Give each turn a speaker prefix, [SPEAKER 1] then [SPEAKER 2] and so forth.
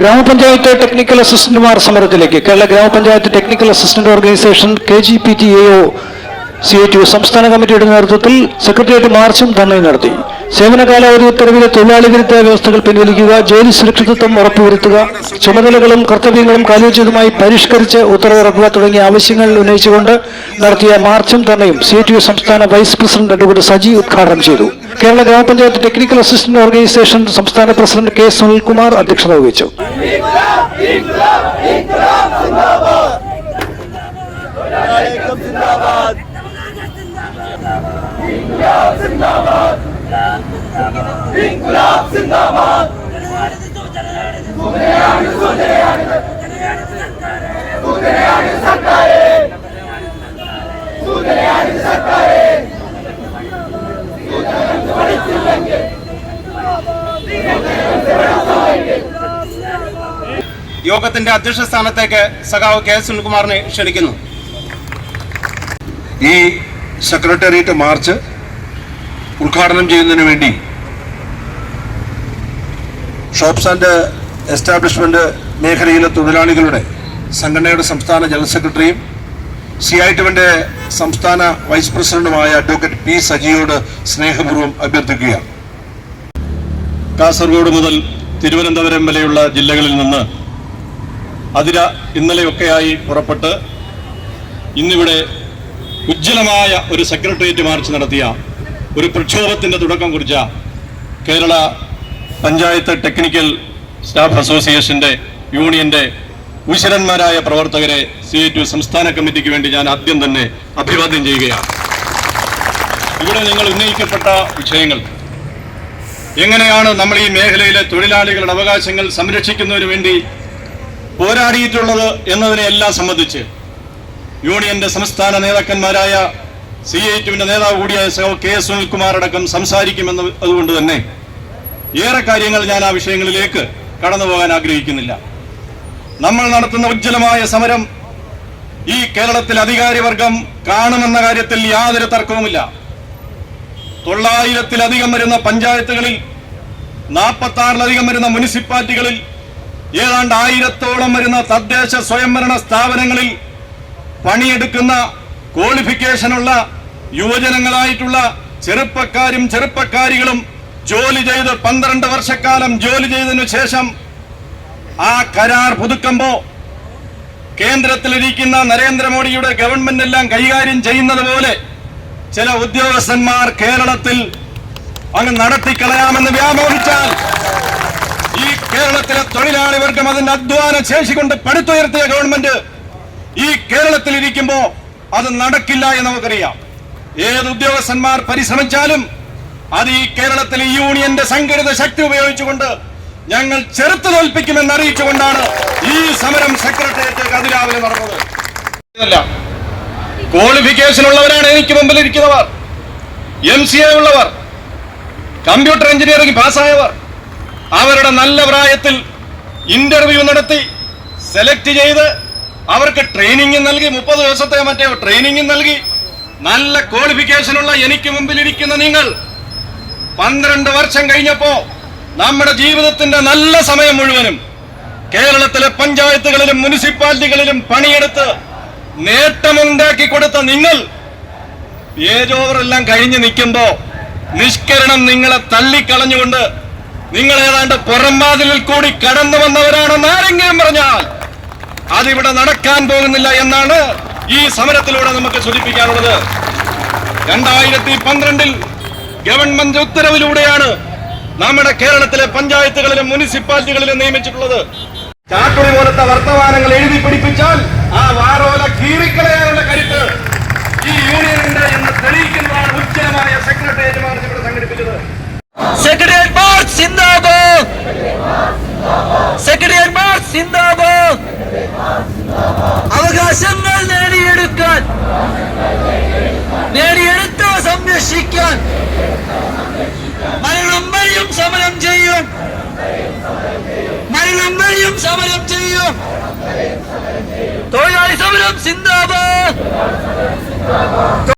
[SPEAKER 1] ഗ്രാമപഞ്ചായത്ത് ടെക്നിക്കൽ അസിസ്റ്റന്റുമാർ സമരത്തിലേക്ക്. Kerala Gramapanchayat technical assistant organisation K G P T A C T സംസ്ഥാന കമ്മിറ്റിയുടെ നേതൃത്വത്തിൽ സെക്രട്ടേറിയറ്റ് മാർച്ചും ധർണയും നടത്തി. സേവന കാലാവധി ഉത്തരവിലെ തൊഴിലാളി വിരുദ്ധ വ്യവസ്ഥകൾ പിൻവലിക്കുക ജോലി സുരക്ഷിതത്വം ഉറപ്പുവരുത്തുക ചുമതലകളും കർത്തവ്യങ്ങളും കാലോചിതമായി പരിഷ്കരിച്ച് ഉത്തരവിറക്കുക തുടങ്ങിയ ആവശ്യങ്ങൾ ഉന്നയിച്ചുകൊണ്ട് നടത്തിയ മാർച്ചും ധർണയും സി എച്ച് യു സംസ്ഥാന വൈസ് പ്രസിഡന്റ് അഡ്വക്കേറ്റ് സജി ഉദ്ഘാടനം ചെയ്തു. Kerala Gramapanchayat technical assistant organisation സംസ്ഥാന പ്രസിഡന്റ് കെ സുനിൽകുമാർ അധ്യക്ഷത വഹിച്ചു.
[SPEAKER 2] യോഗത്തിന്റെ അധ്യക്ഷ സ്ഥാനത്തേക്ക് സഖാവ് കെ സുനിൽകുമാറിനെ ക്ഷണിക്കുന്നു.
[SPEAKER 3] ഈ സെക്രട്ടേറിയറ്റ് മാർച്ച് ഉദ്ഘാടനം ചെയ്യുന്നതിന് വേണ്ടി ഷോപ്സ് ആൻഡ് എസ്റ്റാബ്ലിഷ്മെന്റ് മേഖലയിലെ തൊഴിലാളികളുടെ സംഘടനയുടെ സംസ്ഥാന ജനറൽ സെക്രട്ടറിയും സി ഐ ടിവിന്റെ സംസ്ഥാന വൈസ് പ്രസിഡന്റുമായ അഡ്വക്കേറ്റ് പി സജിയോട് സ്നേഹപൂർവം അഭ്യർത്ഥിക്കുകയാണ്.
[SPEAKER 4] കാസർഗോഡ് മുതൽ തിരുവനന്തപുരം വരെയുള്ള ജില്ലകളിൽ നിന്ന് അതിര ഇന്നലെയൊക്കെയായി പുറപ്പെട്ട് ഇന്നിവിടെ ഉജ്ജ്വലമായ ഒരു സെക്രട്ടേറിയറ്റ് മാർച്ച് നടത്തിയ ഒരു പ്രക്ഷോഭത്തിന്റെ തുടക്കം കുറിച്ച കേരള പഞ്ചായത്ത് ടെക്നിക്കൽ സ്റ്റാഫ് അസോസിയേഷന്റെ യൂണിയന്റെ ഉശരന്മാരായ പ്രവർത്തകരെ സി ഐ ടു സംസ്ഥാന കമ്മിറ്റിക്ക് വേണ്ടി ഞാൻ ആദ്യം തന്നെ അഭിവാദ്യം ചെയ്യുകയാണ്. ഇവിടെ നിങ്ങൾ ഉന്നയിക്കപ്പെട്ട വിഷയങ്ങൾ എങ്ങനെയാണ് നമ്മൾ ഈ മേഖലയിലെ തൊഴിലാളികളുടെ അവകാശങ്ങൾ സംരക്ഷിക്കുന്നതിന് വേണ്ടി പോരാടിയിട്ടുള്ളത് എന്നതിനെ എല്ലാം സംബന്ധിച്ച് യൂണിയന്റെ സംസ്ഥാന നേതാക്കന്മാരായ സി ഐ ടുവിന്റെ നേതാവ് കൂടിയായ സഹോ കെ എസ് സുനിൽകുമാർ അടക്കം സംസാരിക്കുമെന്ന് അതുകൊണ്ട് തന്നെ ഏറെ കാര്യങ്ങൾ ഞാൻ ആ വിഷയങ്ങളിലേക്ക് കടന്നു പോകാൻ ആഗ്രഹിക്കുന്നില്ല. നമ്മൾ നടത്തുന്ന ഉജ്ജ്വലമായ സമരം ഈ കേരളത്തിൽ അധികാരിവർഗം കാണുമെന്ന കാര്യത്തിൽ യാതൊരു തർക്കവുമില്ല. തൊള്ളായിരത്തിലധികം വരുന്ന പഞ്ചായത്തുകളിൽ നാൽപ്പത്തി ആറിലധികം വരുന്ന മുനിസിപ്പാലിറ്റികളിൽ ഏതാണ്ട് ആയിരത്തോളം വരുന്ന തദ്ദേശ സ്വയംഭരണ സ്ഥാപനങ്ങളിൽ പണിയെടുക്കുന്ന ക്വാളിഫിക്കേഷനുള്ള യുവജനങ്ങളായിട്ടുള്ള ചെറുപ്പക്കാരും ചെറുപ്പക്കാരികളും ജോലി ചെയ്ത് പന്ത്രണ്ട് വർഷക്കാലം ജോലി ചെയ്തതിനു ശേഷം ആ കരാർ പുതുക്കുമ്പോ കേന്ദ്രത്തിലിരിക്കുന്ന നരേന്ദ്രമോദിയുടെ ഗവൺമെന്റ് എല്ലാം കൈകാര്യം ചെയ്യുന്നത് പോലെ ചില ഉദ്യോഗസ്ഥന്മാർ കേരളത്തിൽ അങ്ങ് നടത്തിക്കളയാമെന്ന് വ്യാമോഹിച്ചാൽ ഈ കേരളത്തിലെ തൊഴിലാളി വർഗം അതിന്റെ അധ്വാന ശേഷി കൊണ്ട് പടുത്തുയർത്തിയ ഗവൺമെന്റ് ഈ കേരളത്തിൽ ഇരിക്കുമ്പോ അത് നടക്കില്ല എന്ന് നമുക്കറിയാം. ഏത് ഉദ്യോഗസ്ഥന്മാർ പരിശ്രമിച്ചാലും അത് ഈ കേരളത്തിലെ യൂണിയന്റെ സംഘടിത ശക്തി ഉപയോഗിച്ചുകൊണ്ട് ഞങ്ങൾ ചെറുത്തു തോൽപ്പിക്കുമെന്ന് അറിയിച്ചുകൊണ്ടാണ് ഈ സമരം സെക്രട്ടേറിയറ്റ് അതിരാവിലെ നടന്നത്. ക്വാളിഫിക്കേഷൻ ഉള്ളവരാണ് എനിക്ക് മുമ്പിൽ ഇരിക്കുന്നവർ. എം സി എ ഉള്ളവർ കമ്പ്യൂട്ടർ എഞ്ചിനീയറിംഗ് പാസ്സായവർ അവരുടെ നല്ല പ്രായത്തിൽ ഇന്റർവ്യൂ നടത്തി സെലക്ട് ചെയ്ത് അവർക്ക് ട്രെയിനിങ് നൽകി മുപ്പത് ദിവസത്തെ മറ്റേ ട്രെയിനിങ് നൽകി. നല്ല ക്വാളിഫിക്കേഷനുള്ള എനിക്ക് മുമ്പിൽ ഇരിക്കുന്ന നിങ്ങൾ. പന്ത്രണ്ട് വർഷം കഴിഞ്ഞപ്പോ നമ്മുടെ ജീവിതത്തിന്റെ നല്ല സമയം മുഴുവനും കേരളത്തിലെ പഞ്ചായത്തുകളിലും മുനിസിപ്പാലിറ്റികളിലും പണിയെടുത്ത് നേട്ടമുണ്ടാക്കി കൊടുത്ത നിങ്ങൾ ഏജ് ഓവർ എല്ലാം കഴിഞ്ഞ് നിൽക്കുമ്പോ നിഷ്കരണം നിങ്ങളെ തള്ളിക്കളഞ്ഞുകൊണ്ട് നിങ്ങൾ ഏതാണ്ട് പുറംവാതിലിൽ കൂടി കടന്നു വന്നവരാണെന്ന് ആരെങ്കിലും പറഞ്ഞാൽ അതിവിടെ നടക്കാൻ പോകുന്നില്ല എന്നാണ് ഈ സമരത്തിലൂടെ നമുക്ക് സൂചിപ്പിക്കാനുള്ളത്. രണ്ടായിരത്തി പന്ത്രണ്ടിൽ ഗവൺമെന്റ് ഉത്തരവിലൂടെയാണ് നമ്മുടെ കേരളത്തിലെ പഞ്ചായത്തുകളിലും മുനിസിപ്പാലിറ്റികളിലും നിയമിച്ചിട്ടുള്ളത്. ചാട്ടുളി പോലത്തെ വർത്തമാനങ്ങൾ എഴുതി പിടിപ്പിച്ചാൽ ആ
[SPEAKER 5] അവകാശങ്ങൾ നേടിയെടുക്കാൻ നേടിയെടുത്തവ സംരക്ഷിക്കാൻ മരണം വഴിയും സമരം ചെയ്യും. മരണം വഴിയും സമരം ചെയ്യും. തൊഴിലാളി സമരം സിന്ദാബാദ്.